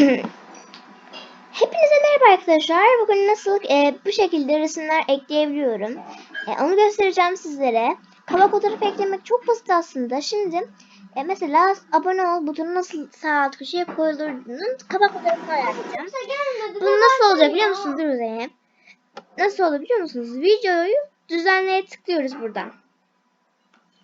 Hepinize merhaba arkadaşlar. Bugün nasıl e, bu şekilde resimler ekleyebiliyorum. E, onu göstereceğim sizlere. Kaba fotoğraf eklemek çok basit aslında. Şimdi e, mesela abone ol butonu nasıl sağ alt köşeye koyulduğunun kaba fotoğrafını ayarlayacağım. Bu nasıl olacak biliyor musunuz Dur Zeynep? Nasıl olur biliyor musunuz? Videoyu düzenleye tıklıyoruz buradan.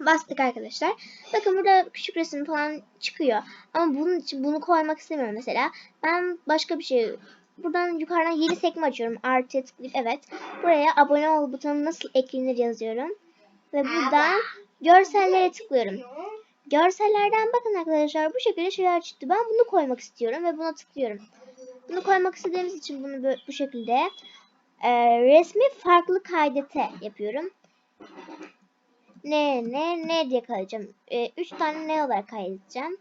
Bastık arkadaşlar. Bakın burada küçük resim falan çıkıyor. Ama bunun için bunu koymak istemiyorum mesela. Ben başka bir şey buradan yukarıdan yeni sekme açıyorum. Artı tıklayıp evet. Buraya abone ol butonu nasıl eklenir yazıyorum. Ve buradan görsellere tıklıyorum. Görsellerden bakın arkadaşlar bu şekilde şeyler çıktı. Ben bunu koymak istiyorum ve buna tıklıyorum. Bunu koymak istediğimiz için bunu bu şekilde e, resmi farklı kaydete yapıyorum ne ne ne diye kaydedeceğim. E, üç tane ne olarak kaydedeceğim.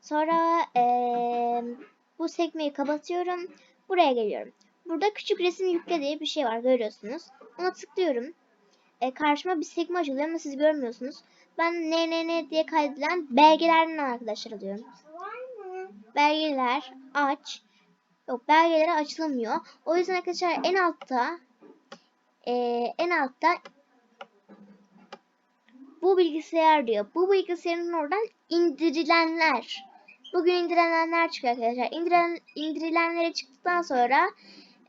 Sonra e, bu sekmeyi kapatıyorum. Buraya geliyorum. Burada küçük resim yükle diye bir şey var görüyorsunuz. Ona tıklıyorum. E, karşıma bir sekme açılıyor ama siz görmüyorsunuz. Ben ne ne ne diye kaydedilen belgelerden arkadaşlar alıyorum. Belgeler aç. Yok belgeleri açılamıyor. O yüzden arkadaşlar en altta e, en altta bu bilgisayar diyor. Bu bilgisayarın oradan indirilenler. Bugün indirilenler çıkıyor arkadaşlar. İndirilen, indirilenlere çıktıktan sonra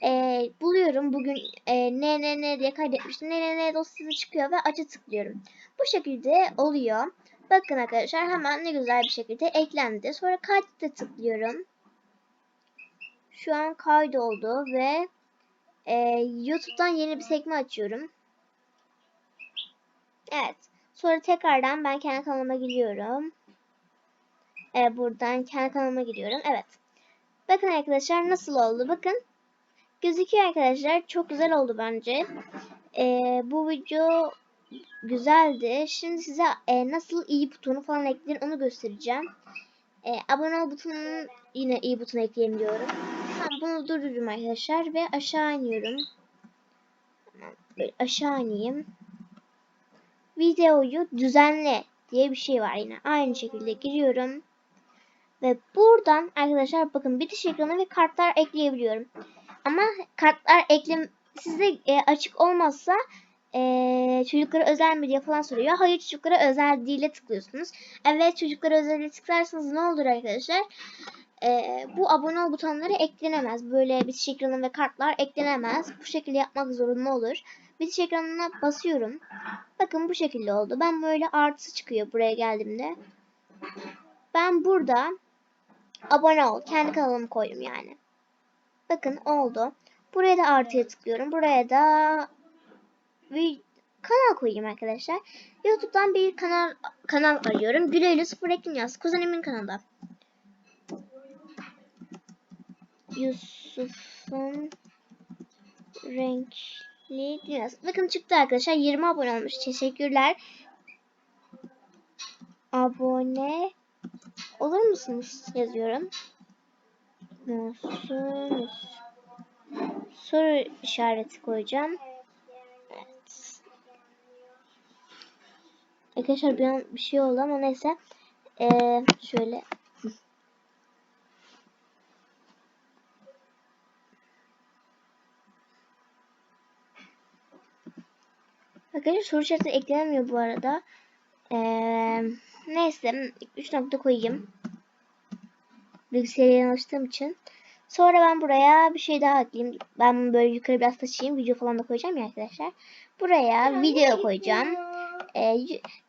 e, buluyorum. Bugün e, ne ne ne diye kaydetmiştim. Ne ne ne dosyası çıkıyor ve açı tıklıyorum. Bu şekilde oluyor. Bakın arkadaşlar hemen ne güzel bir şekilde eklendi. Sonra kaydı tıklıyorum. Şu an kaydoldu ve e, YouTube'dan yeni bir sekme açıyorum. Evet. Sonra tekrardan ben kendi kanalıma giriyorum. Ee, buradan kendi kanalıma giriyorum. Evet. Bakın arkadaşlar nasıl oldu. Bakın. Gözüküyor arkadaşlar. Çok güzel oldu bence. Ee, bu video güzeldi. Şimdi size e, nasıl iyi butonu falan eklenir onu göstereceğim. E, abone ol butonunun yine iyi butonu ekleyelim diyorum. Tamam bunu durdururum arkadaşlar ve aşağı iniyorum. Böyle aşağı ineyim videoyu düzenle diye bir şey var yine. Aynı şekilde giriyorum. Ve buradan arkadaşlar bakın bitiş ekranı ve kartlar ekleyebiliyorum. Ama kartlar eklem size e, açık olmazsa e, çocuklara özel mi diye falan soruyor. Hayır çocuklara özel değil tıklıyorsunuz. Evet çocuklara özel tıklarsanız ne olur arkadaşlar? E, bu abone ol butonları eklenemez. Böyle bitiş ekranı ve kartlar eklenemez. Bu şekilde yapmak zorunda olur. Bitiş ekranına basıyorum. Bakın bu şekilde oldu. Ben böyle artısı çıkıyor buraya geldiğimde. Ben burada abone ol. Kendi kanalımı koydum yani. Bakın oldu. Buraya da artıya tıklıyorum. Buraya da bir kanal koyayım arkadaşlar. YouTube'dan bir kanal kanal arıyorum. Güleyle sıfır ekin yaz. Kuzenimin kanalı. Yusuf'un renkli dünyası. Bakın çıktı arkadaşlar. 20 abone olmuş. Teşekkürler. Abone olur musunuz? Yazıyorum. Musunuz? Soru işareti koyacağım. Evet. Arkadaşlar bir an bir şey oldu ama neyse. Ee, şöyle Arkadaşlar soru işareti eklenemiyor bu arada. Ee, neyse 3 nokta koyayım. Bilgisayara alıştığım için. Sonra ben buraya bir şey daha ekleyeyim. Ben böyle yukarı biraz taşıyayım. Video falan da koyacağım ya arkadaşlar. Buraya video koyacağım. Ee,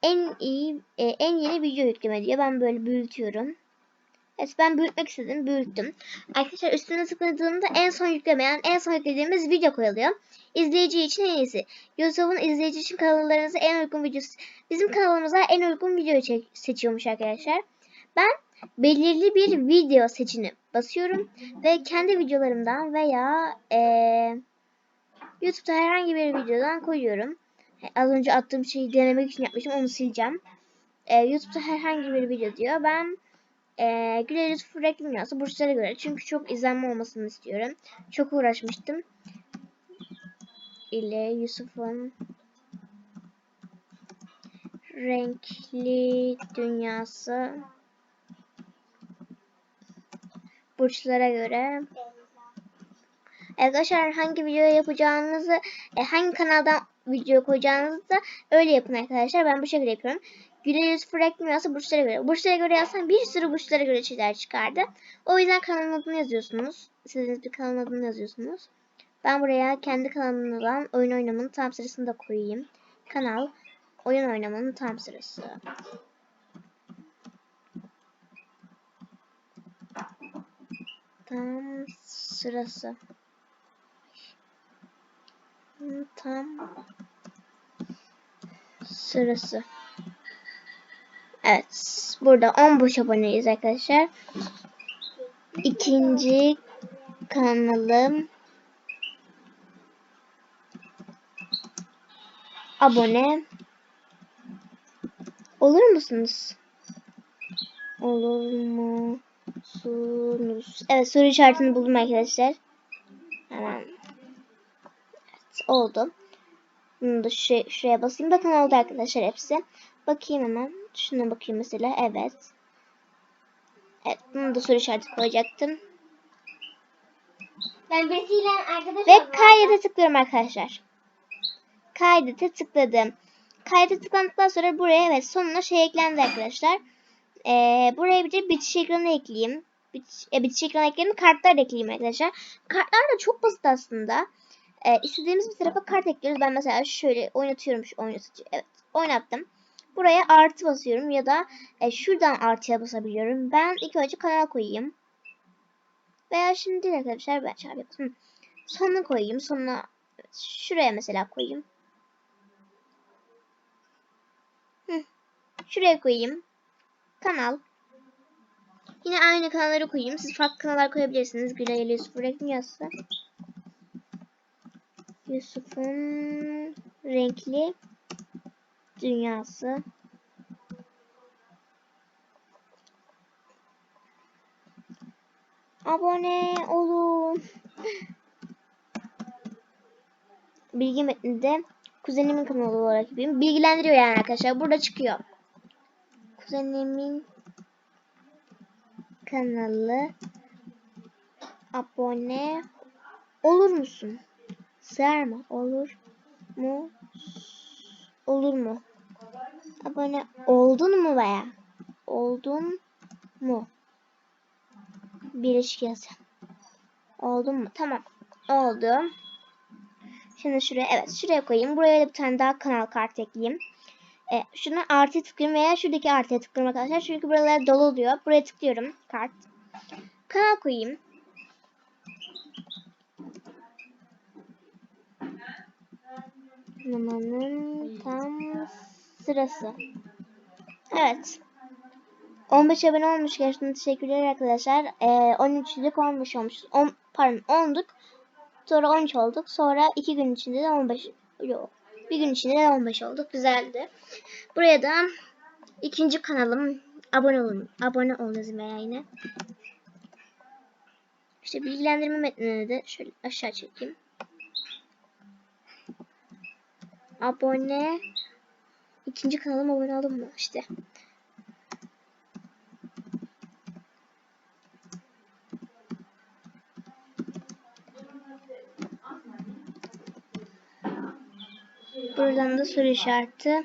en iyi en yeni video yükleme diyor. Ben böyle büyütüyorum. Evet ben büyütmek istedim. Büyüttüm. Arkadaşlar üstüne tıkladığımda en son yüklemeyen, en son yüklediğimiz video koyuluyor. İzleyici için en iyisi. YouTube'un izleyici için kanallarınıza en uygun videosu. Bizim kanalımıza en uygun video seçiyormuş arkadaşlar. Ben belirli bir video seçini basıyorum ve kendi videolarımdan veya ee, YouTube'da herhangi bir videodan koyuyorum. Az önce attığım şeyi denemek için yapmıştım onu sileceğim. E, YouTube'da herhangi bir video diyor. Ben e, Güler Yusuf reklam dünyası burçlara göre. Çünkü çok izlenme olmasını istiyorum. Çok uğraşmıştım. ile Yusuf'un renkli dünyası Burçlara göre. Arkadaşlar hangi video yapacağınızı, e, hangi kanaldan video koyacağınızı da öyle yapın arkadaşlar. Ben bu şekilde yapıyorum. Güle yüz Frank Dünyası burçlara göre. Burçlara göre yazsam bir sürü burçlara göre şeyler çıkardı. O yüzden kanalın adını yazıyorsunuz. İstediğiniz bir kanalın adını yazıyorsunuz. Ben buraya kendi kanalımın olan oyun oynamanın tam sırasını da koyayım. Kanal oyun oynamanın tam sırası. Tam sırası. Tam sırası. Evet. Burada 10 boş aboneyiz arkadaşlar. İkinci kanalım abone olur musunuz? Olur musunuz? Evet soru işaretini buldum arkadaşlar. Hemen. Evet oldu. Bunu da şu, şuraya basayım. Bakın oldu arkadaşlar hepsi. Bakayım hemen. Şuna bakayım mesela. Evet. Evet. Bunu da soru işareti koyacaktım. Ben birisiyle arkadaş Ve kaydete tıklıyorum arkadaşlar. Kaydete tıkladım. Kaydete tıkladıktan sonra buraya evet sonuna şey eklendi arkadaşlar. Ee, buraya bir de bitiş ekranı ekleyeyim. Bitiş, e, bitiş ekranı ekleyeyim. Kartlar ekleyeyim arkadaşlar. Kartlar da çok basit aslında. Ee, istediğimiz bir tarafa kart ekliyoruz. Ben mesela şöyle oynatıyorum şu oynatıcı. Evet oynattım. Buraya artı basıyorum ya da e, şuradan artıya basabiliyorum. Ben ilk önce kanala koyayım. Veya şimdi değil arkadaşlar ben çarpı yapayım. Sonuna koyayım. Sonuna şuraya mesela koyayım. Hı. Şuraya koyayım. Kanal. Yine aynı kanalları koyayım. Siz farklı kanallar koyabilirsiniz. Gülay ile Yusuf Renk Dünyası. Yusuf'un renkli dünyası. Abone olun. Bilgi metninde kuzenimin kanalı olarak yapayım. Bilgilendiriyor yani arkadaşlar. Burada çıkıyor. Kuzenimin kanalı abone olur musun? Mı? Olur mu? Olur mu? Abone oldun mu veya? Oldun mu? Birleşik yazı. Oldun mu? Tamam. Oldu. Şimdi şuraya evet şuraya koyayım. Buraya da bir tane daha kanal kart ekleyeyim. E, şuna artı tıklıyorum veya şuradaki artıya tıklıyorum arkadaşlar. Çünkü buralar dolu oluyor. Buraya tıklıyorum. Kart. Kanal koyayım. Numaranın tam sırası. Evet. 15 abone olmuş gerçekten teşekkürler arkadaşlar. Ee, 13'lük olmuş olmuş. 10, pardon 10'duk. Sonra 13 olduk. Sonra 2 gün içinde de 15 yok. Bir gün içinde de 15 olduk. Güzeldi. Buraya da ikinci kanalım abone olun. Abone olun veya yine. İşte bilgilendirme metnini de şöyle aşağı çekeyim. Abone ikinci kanalıma abone işte. Buradan da soru işareti.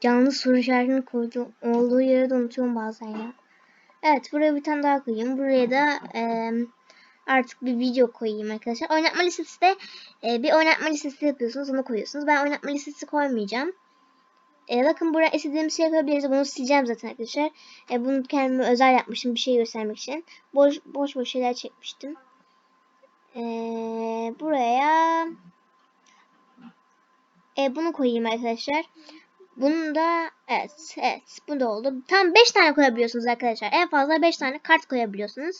Canlı soru işaretini koydum. Olduğu yere de unutuyorum bazen ya. Evet buraya bir tane daha koyayım. Buraya da e, artık bir video koyayım arkadaşlar. Oynatma listesi de e, bir oynatma listesi yapıyorsunuz. Onu koyuyorsunuz. Ben oynatma listesi koymayacağım. E, bakın buraya istediğimiz şey yapabiliriz. Bunu sileceğim zaten arkadaşlar. E, bunu kendime özel yapmıştım. Bir şey göstermek için. Boş boş, boş şeyler çekmiştim. E, buraya e, bunu koyayım arkadaşlar. Bunu da evet evet bu da oldu. Tam 5 tane koyabiliyorsunuz arkadaşlar. En fazla 5 tane kart koyabiliyorsunuz.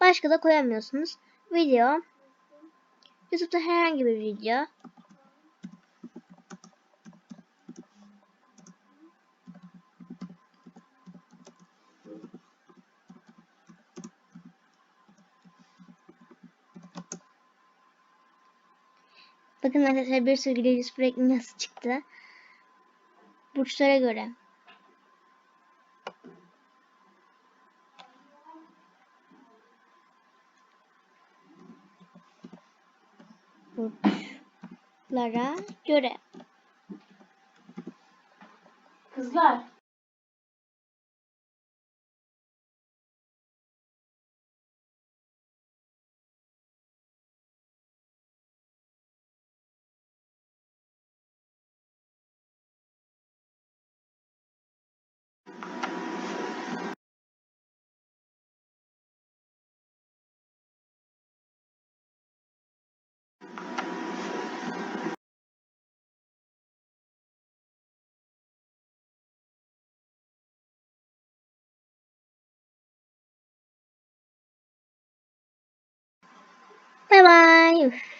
Başka da koyamıyorsunuz. Video. YouTube'da herhangi bir video. Bakın arkadaşlar bir sürü Güleyiz sürekli nasıl çıktı. Burçlara göre. Burçlara göre. Kızlar. 拜拜。